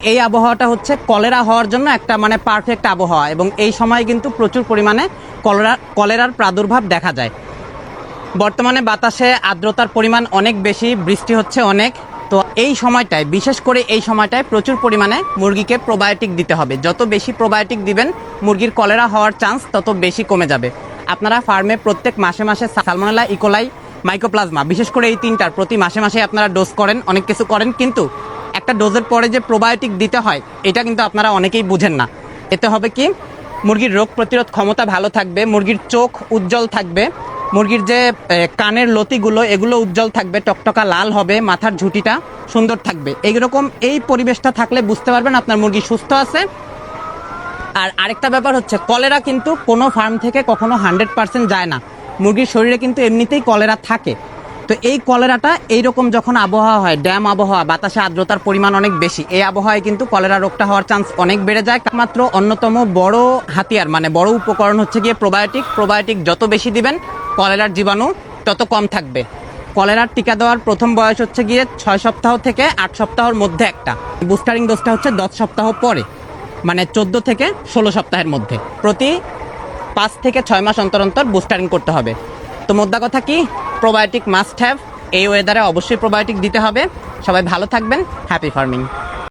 এই আবহাওয়াটা হচ্ছে কলেরা হওয়ার জন্য একটা মানে পারফেক্ট আবহাওয়া এবং এই সময় কিন্তু প্রচুর পরিমাণে কলেরা, কলেরার প্রাদুর্ভাব দেখা যায়। বর্তমানে বাতাসে আর্দ্রতার পরিমাণ অনেক বেশি, বৃষ্টি হচ্ছে অনেক। তো এই সময়টায়, বিশেষ করে এই সময়টায় প্রচুর পরিমাণে মুরগিকে প্রোবায়োটিক দিতে হবে। যত বেশি প্রোবায়োটিক দিবেন, মুরগির কলেরা হওয়ার চান্স তত বেশি কমে যাবে। আপনারা ফার্মে প্রত্যেক মাসে মাসে সালমোনেলা ইকোলাই মাইকোপ্লাজমা বিশেষ করে এই তিনটার প্রতি মাসে মাসে আপনারা ডোজ করেন, অনেক কিছু করেন, কিন্তু একটা ডোজের পরে যে প্রোবায়োটিক দিতে হয়, এটা কিন্তু আপনারা অনেকেই বুঝেন না। এতে হবে কি? মুরগির রোগ প্রতিরোধ ক্ষমতা ভালো থাকবে, মুরগির চোখ উজ্জ্বল থাকবে, মুরগির যে কানের লতিগুলো, এগুলো উজ্জ্বল থাকবে, টকটকা লাল হবে, মাথার ঝুঁটিটা সুন্দর থাকবে। এইরকম এই পরিবেশটা থাকলে বুঝতে পারবেন আপনার মুরগি সুস্থ আছে। আর আরেকটা ব্যাপার হচ্ছে, কলেরা কিন্তু কোনো ফার্ম থেকে কখনো হান্ড্রেড পার্সেন্ট যায় না। মুরগির শরীরে কিন্তু এমনিতেই কলেরা থাকে। তো এই কলেরাটা এইরকম যখন আবহাওয়া হয়, ড্যাম আবহাওয়া, বাতাসে আর্দ্রতার পরিমাণ অনেক বেশি, এই আবহাওয়ায় কিন্তু কলেরা রোগটা হওয়ার চান্স অনেক বেড়ে যায়। মাত্র অন্যতম বড় হাতিয়ার মানে বড় উপকরণ হচ্ছে গিয়ে প্রোবায়োটিক প্রোবায়োটিক যত বেশি দিবেন, কলেরার জীবাণু তত কম থাকবে। কলেরার টিকা দেওয়ার প্রথম বয়স হচ্ছে গিয়ে ছয় সপ্তাহ থেকে আট সপ্তাহের মধ্যে একটা। বুস্টারিং ডোজটা হচ্ছে দশ সপ্তাহ পরে মানে চোদ্দ থেকে ষোলো সপ্তাহের মধ্যে। প্রতি পাঁচ থেকে ছয় মাস অন্তর অন্তর বুস্টারিং করতে হবে। তো মোদ্দা কথা কি? প্রোবায়োটিক মাস্ট হ্যাভ এই ওয়েদারে অবশ্যই প্রোবায়োটিক দিতে হবে। সবাই ভালো থাকবেন। Happy farming